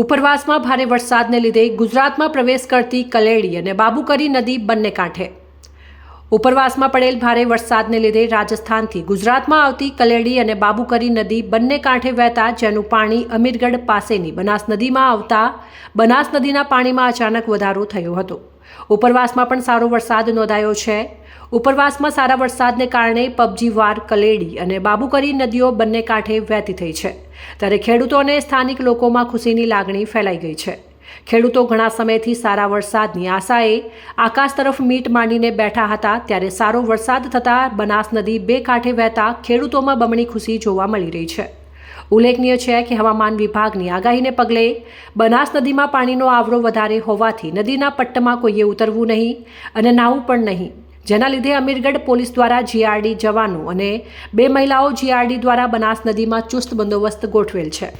ઉપરવાસમાં ભારે વરસાદને લીધે ગુજરાતમાં પ્રવેશ કરતી કલેડી અને બાબુકરી નદી બંને કાંઠે. ઉપરવાસમાં પડેલ ભારે વરસાદને લીધે રાજસ્થાનથી ગુજરાતમાં આવતી કલેડી અને બાબુકરી નદી બંને કાંઠે વહેતા જેનું પાણી અમીરગઢ પાસેની બનાસ નદીમાં આવતા બનાસ નદીના પાણીમાં અચાનક વધારો થયો હતો. ઉપરવાસમાં પણ સારો વરસાદ નોંધાયો છે. ઉપરવાસમાં સારા વરસાદને કારણે પબજીવાર કલેડી અને બાબુકરી નદીઓ બંને કાંઠે વહેતી થઈ છે. ત્યારે ખેડૂતો અને સ્થાનિક લોકોમાં ખુશીની લાગણી ફેલાઈ ગઈ છે. ખેડૂતો ઘણા સમયથી સારા વરસાદની આશાએ આકાશ તરફ મીટ માંડીને બેઠા હતા ત્યારે સારો વરસાદ થતાં બનાસ નદી બે કાંઠે વહેતા ખેડૂતોમાં બમણી ખુશી જોવા મળી રહી છે. ઉલ્લેખનીય છે કે હવામાન વિભાગની આગાહીને પગલે બનાસ નદીમાં પાણીનો આવરો વધારે હોવાથી નદીના પટ્ટમાં કોઈએ ઉતરવું નહીં અને નાહવું પણ નહીં. જેના લીધે અમીરગઢ પોલીસ દ્વારા જીઆરડી જવાનો અને બે મહિલાઓ જીઆરડી દ્વારા બનાસ નદીમાં ચુસ્ત બંદોબસ્ત ગોઠવેલ છે.